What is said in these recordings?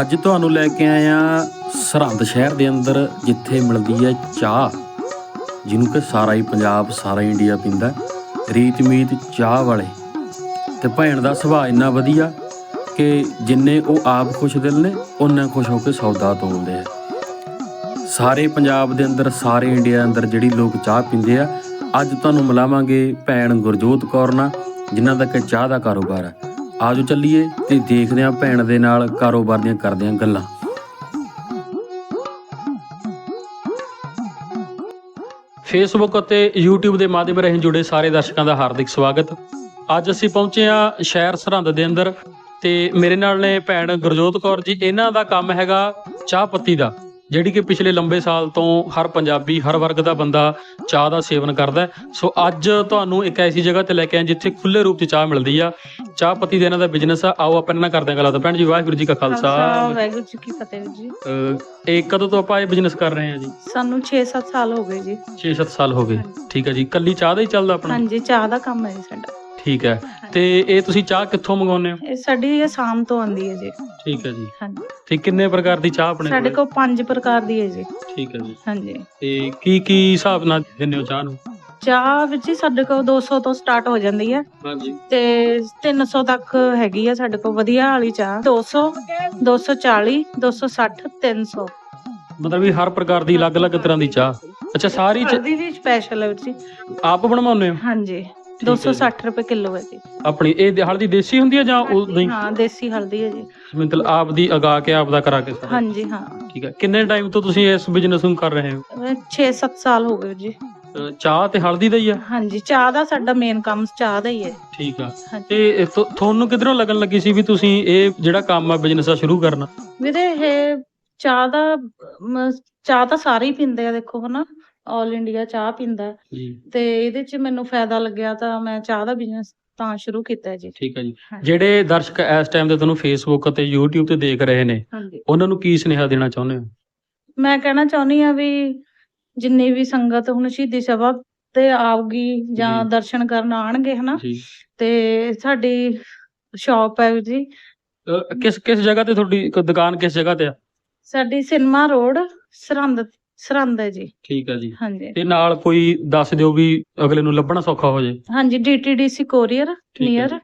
ਅੱਜ ਤੁਹਾਨੂੰ ਲੈ ਕੇ ਆਏ ਆ ਸਰਹੰਦ ਸ਼ਹਿਰ ਦੇ ਅੰਦਰ, ਜਿੱਥੇ ਮਿਲਦੀ ਹੈ ਚਾਹ, ਜਿਹਨੂੰ ਕਿ ਸਾਰਾ ਹੀ ਪੰਜਾਬ, ਸਾਰਾ ਹੀ ਇੰਡੀਆ ਪੀਂਦਾ ਰੀਤ ਮੀਤ ਚਾਹ ਵਾਲੇ। ਤੇ ਭੈਣ ਦਾ ਸੁਭਾਅ ਇੰਨਾ ਵਧੀਆ ਕਿ ਜਿੰਨੇ ਉਹ ਆਪ ਖੁਸ਼ ਦਿਲ ਨੇ ਉਹਨਾਂ ਖੁਸ਼ ਹੋ ਕੇ ਸੌਦਾ ਤੋਲਦੇ ਆ। ਸਾਰੇ ਪੰਜਾਬ ਦੇ ਅੰਦਰ, ਸਾਰੇ ਇੰਡੀਆ ਅੰਦਰ ਜਿਹੜੀ ਲੋਕ ਚਾਹ ਪੀਂਦੇ ਆ, ਅੱਜ ਤੁਹਾਨੂੰ ਮਿਲਾਵਾਂਗੇ ਭੈਣ ਗੁਰਜੋਤ ਕੌਰ ਨਾਲ, ਜਿਨ੍ਹਾਂ ਦਾ ਕਿ ਚਾਹ ਦਾ ਕਾਰੋਬਾਰ ਹੈ। ਆਜੋ ਚੱਲੀਏ ਤੇ ਦੇਖਦੇ ਹਾਂ ਭੈਣ ਦੇ ਨਾਲ ਕਾਰੋਬਾਰ ਦੀਆਂ ਕਰਦੇ ਹਾਂ ਗੱਲਾਂ। ਫੇਸਬੁੱਕ ਅਤੇ YouTube ਦੇ ਮਾਧਿਅਮ ਰਾਹੀਂ ਜੁੜੇ ਸਾਰੇ ਦਰਸ਼ਕਾਂ ਦਾ ਹਾਰਦਿਕ ਸਵਾਗਤ। ਅੱਜ ਅਸੀਂ ਪਹੁੰਚੇ ਹਾਂ ਸ਼ਹਿਰ ਸਰਹੰਦ ਦੇ ਅੰਦਰ ਤੇ ਮੇਰੇ ਨਾਲ ਨੇ ਭੈਣ ਗੁਰਜੋਤ ਕੌਰ ਜੀ। ਇਹਨਾਂ ਦਾ ਕੰਮ ਹੈਗਾ ਚਾਹ ਪੱਤੀ ਦਾ, ਜਿਹੜੀ ਕਿ ਪਿਛਲੇ ਲੰਬੇ ਸਾਲ ਤੋਂ ਹਰ ਪੰਜਾਬੀ, ਹਰ ਵਰਗ ਦਾ ਬੰਦਾ ਚਾਹ ਦਾ ਸੇਵਨ ਕਰਦਾ ਸੋ ਅੱਜ ਤੁਹਾਨੂੰ ਇੱਕ ਐਸੀ ਜਗ੍ਹਾ ਤੇ ਲੈ ਕੇ ਆਏ ਜਿੱਥੇ ਖੁੱਲੇ ਰੂਪ 'ਚ ਚਾਹ ਮਿਲਦੀ ਆ। ਚਾਹ ਪੱਤੀ ਦੇ ਇਹਨਾਂ ਦਾ ਬਿਜ਼ਨਸ ਆ ਆਓ ਆਪਾਂ ਇਹਨਾਂ ਨਾਲ ਕਰਦੇ ਹਾਂ ਗੱਲਾਂ ਤਾਂ ਭੈਣ ਜੀ ਵਾਹਿਗੁਰੂ ਜੀ ਕਾ ਖਾਲਸਾ। ਵਾਹਿਗੁਰੂ ਜੀ ਕੀ ਫਤਿਹ ਵੀਰ ਜੀ। ਅਹ ਇਹ ਕਦੋਂ ਤੋਂ ਆਪਾਂ ਇਹ ਬਿਜ਼ਨਸ ਕਰ ਰਹੇ ਹਾਂ ਜੀ? ਸਾਨੂੰ 6-7 ਸਾਲ ਹੋ ਗਏ ਜੀ। 6-7 ਸਾਲ ਹੋ ਗਏ। ਠੀਕ ਹੈ ਜੀ ਕੱਲੀ ਚਾਹ ਦਾ ਹੀ ਚੱਲਦਾ ਆਪਣਾ? ਹਾਂਜੀ ਚਾਹ ਦਾ ਕੰਮ ਹੈ ਜੀ ਸਾਡਾ। ਠੀਕ ਹੈ। ਤੇ ਇਹ ਤੁਸੀਂ ਚਾਹ ਕਿੱਥੋਂ ਮੰਗਾਉਂਦੇ ਹੋ? ਇਹ ਸਾਡੀ ਆਸਾਮ ਤੋਂ ਆਉਂਦੀ ਹੈ ਜੀ। ਠੀਕ ਹੈ ਜੀ। ਹਾਂਜੀ। ਤੇ ਕਿੰਨੇ ਪ੍ਰਕਾਰ ਦੀ ਚਾਹ ਆਪਣੇ ਸਾਡੇ ਕੋਲ? ਕੋਲ ਪੰਜ ਪ੍ਰਕਾਰ ਦੀ ਹੈ ਜੀ। ਠੀਕ ਹੈ ਜੀ। ਹਾਂਜੀ। ਤੇ ਕੀ ਕੀ ਹਿਸਾਬ ਨਾਲ ਦਿੰਦੇ ਹੋ ਚਾਹ ਨੂੰ? ਚਾਹ ਵਿੱਚ ਜੀ ਸਾਡੇ ਕੋਲ 200 ਤੋਂ ਸਟਾਰਟ ਹੋ ਜਾਂਦੀ ਹੈ। ਹਾਂਜੀ। ਤੇ 300 ਤੱਕ ਹੈਗੀ ਆ ਸਾਡੇ ਕੋਲ ਵਧੀਆ ਵਾਲੀ ਚਾਹ। 200 240 260 300 ਮਤਲਬ ਵੀ ਹਰ ਪ੍ਰਕਾਰ ਦੀ ਅਲੱਗ-ਅਲੱਗ ਤਰ੍ਹਾਂ ਦੀ ਚਾਹ। ਅੱਛਾ ਸਾਰੀ ਚ ਹਲਦੀ ਵੀ ਸਪੈਸ਼ਲ ਹੈ ਵੀਰ ਜੀ। ਆਪ ਬਣਵਾਉਂਦੇ ਹੋ? ਹਾਂਜੀ। ਜੀ। 260 ਰੁਪਏ ਕਿਲੋ ਹੈ ਜੀ। ਆਪਣੀ ਇਹ ਦੇ- ਹਲਦੀ ਦੇਸੀ ਹੁੰਦੀ ਹੈ ਜਾਂ ਉਹ ਨਹੀਂ? ਹਾਂ ਦੇਸੀ ਹਲਦੀ ਹੈ ਜੀ। ਮਤਲਬ ਆਪ ਦੀ ਅਗਾ ਕੇ ਆਪ ਦਾ ਕਰਾ ਕੇ ਸਾਰਾ? ਹਾਂਜੀ ਹਾਂ। ਠੀਕ ਹੈ। ਕਿੰਨੇ ਟਾਈਮ ਤੋਂ ਤੁਸੀਂ ਇਸ ਬਿਜ਼ਨਸ ਨੂੰ ਕਰ ਰਹੇ ਹੋ? 6-7 ਸਾਲ ਹੋ ਗਏ ਜੀ। ਚਾਹ ਤੇ ਹਲਦੀ ਦਾ ਹੀ ਆ? ਹਾਂਜੀ ਚਾਹ ਦਾ ਸਾਡਾ ਮੇਨ ਕੰਮ ਚਾਹ ਦਾ ਹੀ ਹੈ। ਠੀਕ ਆ। ਹਾਂਜੀ। ਤੇ ਇਹ ਤੁ- ਤੁਹਾਨੂੰ ਕਿਧਰੋਂ ਲੱਗਣ ਲੱਗੀ ਸੀ ਵੀ ਤੁਸੀਂ ਇਹ ਜਿਹੜਾ ਕੰਮ ਆ ਬਿਜ਼ਨਸ ਆ ਸ਼ੁਰੂ ਕਰਨਾ? ਵੀਰੇ ਇਹ ਚਾਹ ਦਾ ਮ, ਚਾਹ ਤਾਂ ਸਾਰੇ ਹੀ ਪੀਂਦੇ ਆ ਦੇਖੋ ਹਨਾ। 올 ਇੰਡੀਆ ਚਾਹ ਪੀਂਦਾ। ਜੀ। ਤੇ ਇਹਦੇ ਚ ਮੈਨੂੰ ਫਾਇਦਾ ਲੱਗਿਆ ਤਾਂ ਮੈਂ ਚਾਹ ਦਾ ਬਿਜ਼ਨਸ ਤਾਂ ਸ਼ੁਰੂ ਕੀਤਾ ਹੈ ਜੀ। ਠੀਕ ਹੈ ਜੀ। ਹਾਂਜੀ। ਜਿਹੜੇ ਦਰਸ਼ਕ ਇਸ ਟਾਈਮ ਤੇ ਤੁਹਾਨੂੰ ਫੇਸਬੁੱਕ ਅਤੇ YouTube ਤੇ ਦੇਖ ਰਹੇ ਨੇ ਹਾਂਜੀ। ਉਹਨਾਂ ਨੂੰ ਕੀ ਸੁਨੇਹਾ ਦੇਣਾ ਚਾਹੁੰਦੇ ਹੋ? ਮੈਂ ਕਹਿਣਾ ਚਾਹੁੰਦੀ ਆ ਵੀ ਜਿੰਨੀ ਵੀ ਸੰਗਤ ਹੁਣ ਸ਼ਹੀਦੀ ਸਭਾ ਤੇ ਆਉਗੀ ਜਾਂ ਜੀ। ਦਰਸ਼ਨ ਕਰਨ ਆਣਗੇ ਹਨਾ? ਜੀ। ਤੇ ਸਾਡੀ ਸ਼ਾਪ ਹੈ ਜੀ। ਅਹ ਕਿਸ ਕਿਸ ਜਗ੍ਹਾ ਤੇ ਤੁਹਾਡੀ ਕ- ਦੁਕਾਨ ਕਿਸ ਜਗ੍ਹਾ ਤੇ ਆ? ਸਾਡੀ ਸਿਨੇਮਾ ਰੋਡ ਸਰਹੰਦ ਸਰਹੰਦ ਹੈ ਜੀ। ਠੀਕ ਹੈ ਜੀ। ਹਾਂਜੀ। ਤੇ ਨਾਲ ਕੋਈ ਦੱਸ ਦਿਓ ਵੀ ਅਗਲੇ ਨੂੰ ਲੱਭਣਾ ਸੌਖਾ ਹੋ ਜਾਏ ਹਾਂਜੀ ਡੀਟੀਡੀਸੀ ਕੋਰੀਅਰ ਹੈ ਨੀਅਰ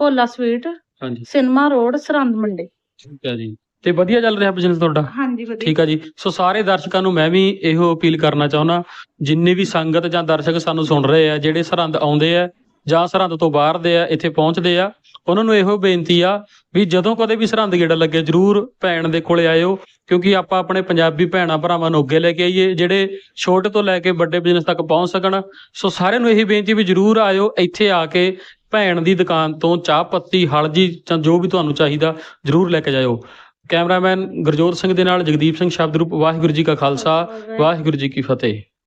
ਭੋਲਾ ਸਵੀਟ ਹਾਂਜੀ। Cinema road Sirhind Mandi. ਠੀਕ ਹੈ ਜੀ। ਤੇ ਵਧੀਆ ਚੱਲ ਰਿਹਾ ਬਿਜ਼ਨਸ ਤੁਹਾਡਾ? ਹਾਂਜੀ ਵਧੀਆ। ਠੀਕ ਆ ਜੀ। ਸੋ ਸਾਰੇ ਦਰਸ਼ਕਾਂ ਨੂੰ ਮੈਂ ਵੀ ਇਹੋ ਅਪੀਲ ਕਰਨਾ ਚਾਹੁੰਦਾ ਜਿੰਨੇ ਵੀ ਸੰਗਤ ਜਾਂ ਦਰਸ਼ਕ ਸਾਨੂੰ ਸੁਣ ਰਹੇ ਆ ਜਿਹੜੇ ਸਰਹੰਦ ਆਉਂਦੇ ਆ ਜਾਂ ਸਰਹੰਦ ਤੋਂ ਬਾਹਰ ਦੇ ਆ ਇੱਥੇ ਪਹੁੰਚਦੇ ਆ ਉਹਨਾਂ ਨੂੰ ਇਹੋ ਬੇਨਤੀ ਆ ਵੀ ਜਦੋਂ ਕਦੇ ਵੀ ਸਰਹੰਦ ਗੇੜਾ ਲੱਗੇ ਜਰੂਰ ਭੈਣ ਦੇ ਕੋਲੇ ਆਇਓ ਕਿਉਂਕਿ ਆਪਾਂ ਆਪਣੇ ਪੰਜਾਬੀ ਭੈਣਾਂ ਭਰਾਵਾਂ ਨੂੰ ਅੱਗੇ ਲੈ ਕੇ ਆਈਏ ਜਿਹੜੇ ਛੋਟੇ ਤੋਂ ਲੈ ਕੇ ਵੱਡੇ ਬਿਜ਼ਨਸ ਤੱਕ ਪਹੁੰਚ ਸਕਣ। ਸੋ ਸਾਰਿਆਂ ਨੂੰ ਇਹੀ ਬੇਨਤੀ ਵੀ ਜਰੂਰ ਆਇਓ ਇੱਥੇ ਆ ਕੇ ਭੈਣ ਦੀ ਦੁਕਾਨ ਤੋਂ ਚਾਹ ਪੱਤੀ ਹਲਦੀ ਜਾਂ ਜੋ ਵੀ ਤੁਹਾਨੂੰ ਚਾਹੀਦਾ ਜਰੂਰ ਲੈ ਕੇ ਜਾਇਓ। ਕੈਮਰਾਮੈਨ ਗੁਰਜੋਤ ਸਿੰਘ ਦੇ ਨਾਲ ਜਗਦੀਪ ਸਿੰਘ ਸ਼ਬਦ ਰੂਪ ਵਾਹਿਗੁਰੂ ਜੀ ਕਾ ਖਾਲਸਾ ਵਾਹਿਗੁਰੂ ਜੀ ਕੀ ਫਤਿਹ।